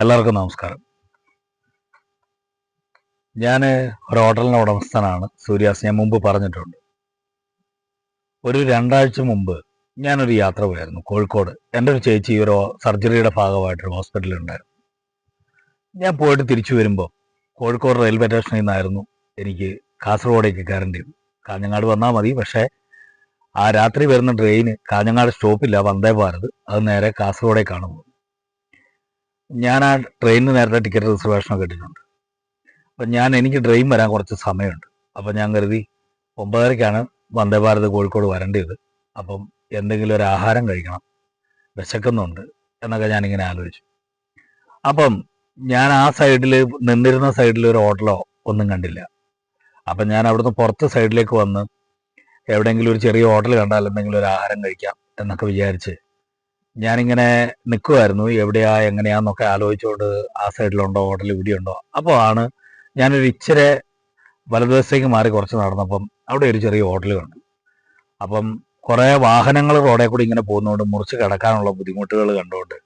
എല്ലാവർക്കും നമസ്കാരം. ഞാൻ ഒരു ഹോട്ടലിന്റെ ഉടമസ്ഥനാണ് സൂര്യാസ്. ഞാൻ മുമ്പ് പറഞ്ഞിട്ടുണ്ട്. ഒരു രണ്ടാഴ്ച മുമ്പ് ഞാനൊരു യാത്ര പോയായിരുന്നു കോഴിക്കോട്. എന്റെ ഒരു ചേച്ചി ഒരു സർജറിയുടെ ഭാഗമായിട്ടൊരു ഹോസ്പിറ്റലിൽ ഉണ്ടായിരുന്നു ഞാൻ പോയിട്ട് തിരിച്ചു വരുമ്പോൾ കോഴിക്കോട് റെയിൽവേ സ്റ്റേഷനിൽ നിന്നായിരുന്നു എനിക്ക് കാസർഗോഡേക്ക് കയറേണ്ടത് കാഞ്ഞങ്ങാട് വന്നാൽ മതി പക്ഷേ ആ രാത്രി വരുന്ന ട്രെയിന് കാഞ്ഞങ്ങാട് സ്റ്റോപ്പില്ല വന്ദേ ഭാരത് അത് നേരെ കാസർഗോഡേക്കാണ് പോകുന്നത്. ഞാൻ ആ ട്രെയിനിന് നേരത്തെ ടിക്കറ്റ് റിസർവേഷൻ ഒക്കെ ഇട്ടിട്ടുണ്ട്. അപ്പം ഞാൻ എനിക്ക് ട്രെയിൻ വരാൻ കുറച്ച് സമയമുണ്ട്. അപ്പം ഞാൻ കരുതി ഒമ്പതരയ്ക്കാണ് വന്ദേ ഭാരത് കോഴിക്കോട് വരേണ്ടത്. അപ്പം എന്തെങ്കിലും ഒരു ആഹാരം കഴിക്കണം. വിശക്കുന്നുണ്ട് എന്നൊക്കെ ഞാനിങ്ങനെ ആലോചിച്ചു. അപ്പം ഞാൻ ആ സൈഡിൽ നിന്നിരുന്ന സൈഡിൽ ഒരു ഹോട്ടലോ ഒന്നും കണ്ടില്ല. അപ്പം ഞാൻ അവിടുന്ന് പുറത്ത് സൈഡിലേക്ക് വന്ന് എവിടെയെങ്കിലും ഒരു ചെറിയ ഹോട്ടൽ കണ്ടാൽ എന്തെങ്കിലും ഒരു ആഹാരം കഴിക്കാം എന്നൊക്കെ വിചാരിച്ച് ഞാനിങ്ങനെ നിൽക്കുമായിരുന്നു എവിടെയാ എങ്ങനെയാന്നൊക്കെ ആലോചിച്ചുകൊണ്ട് ആ സൈഡിലുണ്ടോ ഹോട്ടൽ ഇവിടെയുണ്ടോ? അപ്പോൾ ആണ് ഞാനൊരു ഇച്ചിരി വലതുവശത്തേക്ക് മാറി കുറച്ച് നടന്നപ്പം അവിടെ ഒരു ചെറിയ ഹോട്ടൽ കണ്ടു. അപ്പം കുറേ വാഹനങ്ങൾ റോഡിൽ കൂടി ഇങ്ങനെ പോകുന്നതുകൊണ്ട് മുറിച്ച് കിടക്കാനുള്ള ബുദ്ധിമുട്ടുകൾ കണ്ടുകൊണ്ട്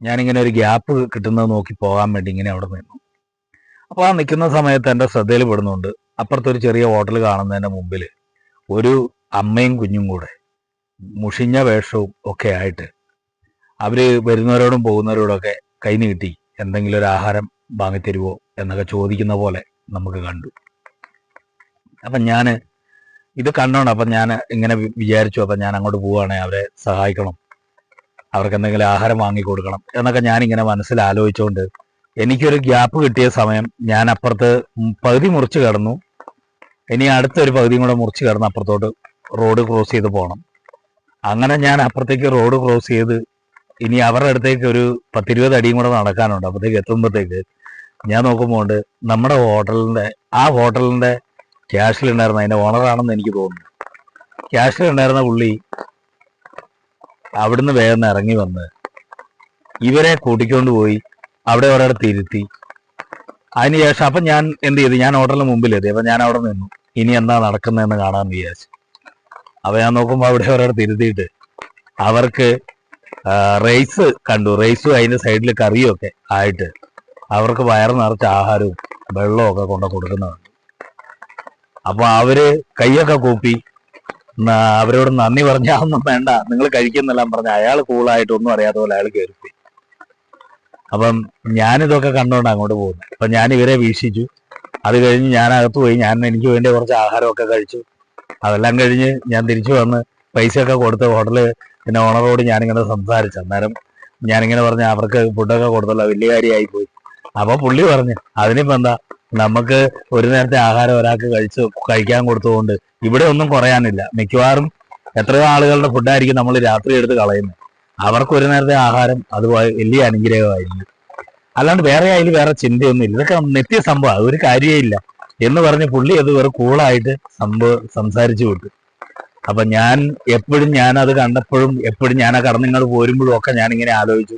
ഞാനിങ്ങനെ ഒരു ഗ്യാപ്പ് കിട്ടുന്നത് നോക്കി പോകാൻ വേണ്ടി ഇങ്ങനെ അവിടെ നിന്നു. അപ്പോൾ ആ നിൽക്കുന്ന സമയത്ത് എന്റെ ശ്രദ്ധയിൽ പെടുന്നുണ്ട് അപ്പുറത്തൊരു ചെറിയ ഹോട്ടൽ കാണുന്നതിന്റെ മുമ്പിൽ ഒരു അമ്മയും കുഞ്ഞും കൂടെ മുഷിഞ്ഞ വേഷവും ഒക്കെ ആയിട്ട് അവർ വരുന്നവരോടും പോകുന്നവരോടൊക്കെ കൈ നീട്ടി എന്തെങ്കിലും ഒരു ആഹാരം വാങ്ങിത്തരുവോ എന്നൊക്കെ ചോദിക്കുന്ന പോലെ നമുക്ക് കണ്ടു. അപ്പം ഞാൻ ഇത് കണ്ടോണം അപ്പം ഞാൻ ഇങ്ങനെ വിചാരിച്ചു. അപ്പം ഞാൻ അങ്ങോട്ട് പോവുകയാണെങ്കിൽ അവരെ സഹായിക്കണം. അവർക്ക് എന്തെങ്കിലും ആഹാരം വാങ്ങി കൊടുക്കണം എന്നൊക്കെ ഇങ്ങനെ മനസ്സിൽ ആലോചിച്ചുകൊണ്ട് എനിക്കൊരു ഗ്യാപ്പ് കിട്ടിയ സമയം ഞാൻ അപ്പുറത്ത് പകുതി മുറിച്ച് കടന്നു. ഇനി അടുത്തൊരു പകുതിയും കൂടെ മുറിച്ച് കടന്ന് അപ്പുറത്തോട്ട് റോഡ് ക്രോസ് ചെയ്ത് പോകണം അങ്ങനെ ഞാൻ അപ്പുറത്തേക്ക് റോഡ് ക്രോസ് ചെയ്ത് ഇനി അവരുടെ അടുത്തേക്ക് ഒരു പത്തിരുപത് അടിയും കൂടെ നടക്കാനുണ്ട്. അപ്പോഴത്തേക്ക് എത്തുമ്പോഴത്തേക്ക് ഞാൻ നോക്കുമ്പോൾ നമ്മുടെ ഹോട്ടലിന്റെ ആ ഹോട്ടലിന്റെ ക്യാഷിലുണ്ടായിരുന്ന അതിന്റെ ഓണറാണെന്ന് എനിക്ക് തോന്നുന്നു. ക്യാഷിലുണ്ടായിരുന്ന പുള്ളി അവിടുന്ന് വേഗം ഇറങ്ങി വന്ന് ഇവരെ കൂട്ടിക്കൊണ്ട് പോയി അവിടെ ഒരിടത്ത് ഇരുത്തി. അതിനുശേഷം അപ്പം ഞാൻ എന്ത് ചെയ്തു? ഞാൻ ഹോട്ടലിന് മുമ്പിലെത്തി. അപ്പം ഞാൻ അവിടെ നിന്നു. ഇനി എന്താ നടക്കുന്നതെന്ന് കാണാൻ വിചാരിച്ചു. അപ്പം ഞാൻ നോക്കുമ്പോൾ അവിടെ ഒരിടത്ത് ഇരുത്തിയിട്ട് അവർക്ക് റൈസ് കണ്ടു. റൈസും അതിന്റെ സൈഡിൽ കറിയും ഒക്കെ ആയിട്ട്. അവർക്ക് വയറ് നിറച്ച ആഹാരവും വെള്ളവും ഒക്കെ കൊണ്ട് കൊടുക്കുന്നതാണ്. അപ്പൊ അവർ കൈയൊക്കെ കൂപ്പി അവരോട് നന്ദി പറഞ്ഞാന്നും വേണ്ട. നിങ്ങൾ കഴിക്കുന്നെല്ലാം പറഞ്ഞ അയാൾ കൂളായിട്ട് ഒന്നും അറിയാത്ത പോലെ അയാൾ കയറി അപ്പം ഞാനിതൊക്കെ കണ്ടോണ്ട് അങ്ങോട്ട് പോകുന്നു. അപ്പൊ ഞാൻ ഇവരെ വീക്ഷിച്ചു. അത് കഴിഞ്ഞ് ഞാൻ അകത്ത് പോയി. ഞാൻ എനിക്ക് വേണ്ടി കുറച്ച് ആഹാരമൊക്കെ കഴിച്ചു. അതെല്ലാം കഴിഞ്ഞ് ഞാൻ തിരിച്ചു വന്ന് പൈസയൊക്കെ കൊടുത്ത് ഹോട്ടൽ പിന്നെ ഓണറോട് ഞാനിങ്ങനെ സംസാരിച്ചു. അന്നേരം ഞാനിങ്ങനെ പറഞ്ഞു അവർക്ക് ഫുഡൊക്കെ കൊടുത്തല്ലോ വലിയ കാര്യമായി പോയി അപ്പൊ പുള്ളി പറഞ്ഞു അതിനിപ്പോ എന്താ? നമുക്ക് ഒരു നേരത്തെ ആഹാരം ഒരാൾക്ക് കഴിച്ച് കഴിക്കാൻ കൊടുത്തുകൊണ്ട് ഇവിടെ ഒന്നും കുറയാനില്ല. മിക്കവാറും എത്രയോ ആളുകളുടെ ഫുഡായിരിക്കും നമ്മൾ രാത്രി എടുത്ത് കളയുന്നത്. അവർക്ക് ഒരു നേരത്തെ ആഹാരം അത് വലിയ അനുഗ്രഹമായിരുന്നു. അല്ലാണ്ട് വേറെ അതിൽ വേറെ ചിന്തയൊന്നും ഇല്ല. ഇതൊക്കെ നിത്യ സംഭവം അതൊരു കാര്യമേ ഇല്ല. എന്ന് പറഞ്ഞ് പുള്ളി അത് വെറും കൂളായിട്ട് സംഭവം സംസാരിച്ചു വിട്ടു അപ്പൊ ഞാൻ എപ്പോഴും ഞാൻ അത് കണ്ടപ്പോഴും എപ്പോഴും ഞാൻ ആ കടന്നിങ്ങോട്ട് പോരുമ്പോഴും ഒക്കെ ഞാൻ ഇങ്ങനെ ആലോചിച്ചു.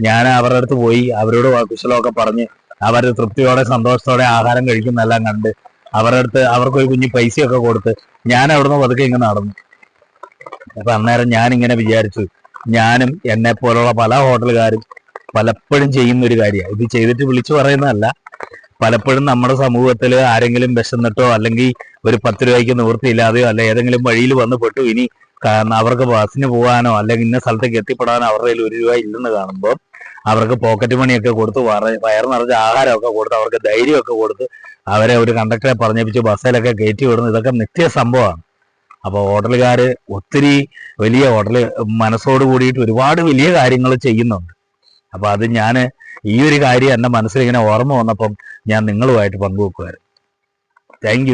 ഞാൻ അവരുടെ അടുത്ത് പോയി അവരോട് കുശലമൊക്കെ പറഞ്ഞ് അവർ തൃപ്തിയോടെ സന്തോഷത്തോടെ ആഹാരം കഴിക്കുന്നെല്ലാം കണ്ട് അവരുടെ അടുത്ത് അവർക്ക് ഒരു കുഞ്ഞു പൈസയൊക്കെ കൊടുത്ത് ഞാൻ അവിടുന്ന് പതുക്കെ ഇങ്ങനെ നടന്നു. അപ്പൊ അന്നേരം ഞാൻ ഇങ്ങനെ വിചാരിച്ചു ഞാനും എന്നെ പോലുള്ള പല ഹോട്ടലുകാരും പലപ്പോഴും ചെയ്യുന്ന ഒരു കാര്യമാണ്. ഇത് ചെയ്തിട്ട് വിളിച്ചു പറയുന്നതല്ല പലപ്പോഴും നമ്മുടെ സമൂഹത്തിൽ ആരെങ്കിലും വിശന്നിട്ടോ അല്ലെങ്കിൽ ഒരു പത്ത് രൂപയ്ക്ക് നിവൃത്തിയില്ലാതെയോ അല്ലെ ഏതെങ്കിലും വഴിയിൽ വന്ന് പെട്ടു ഇനി അവർക്ക് ബസ്സിന് പോകാനോ അല്ലെങ്കിൽ ഇന്ന സ്ഥലത്തേക്ക് എത്തിപ്പെടാനോ അവരുടെ കയ്യിൽ ഒരു രൂപ ഇല്ലെന്ന് കാണുമ്പോൾ അവർക്ക് പോക്കറ്റ് മണിയൊക്കെ കൊടുത്ത് വയർ നിറച്ച ആഹാരമൊക്കെ കൊടുത്ത് അവർക്ക് ധൈര്യമൊക്കെ കൊടുത്ത് അവരെ ഒരു കണ്ടക്ടറെ പറഞ്ഞേപ്പിച്ച് ബസ്സിലൊക്കെ കയറ്റി വിടുന്നു ഇതൊക്കെ നിത്യ സംഭവമാണ്. അപ്പോൾ ഹോട്ടലുകാർ ഒത്തിരി വലിയ ഹോട്ടൽ മനസ്സോട് കൂടിയിട്ട് ഒരുപാട് വലിയ കാര്യങ്ങൾ ചെയ്യുന്നുണ്ട്. അപ്പൊ അത് ഞാൻ ഈ ഒരു കാര്യം എന്റെ മനസ്സിൽ ഇങ്ങനെ ഓർമ്മ വന്നപ്പം ഞാൻ നിങ്ങളുമായിട്ട് പങ്കുവെക്കുമായിരുന്നു താങ്ക്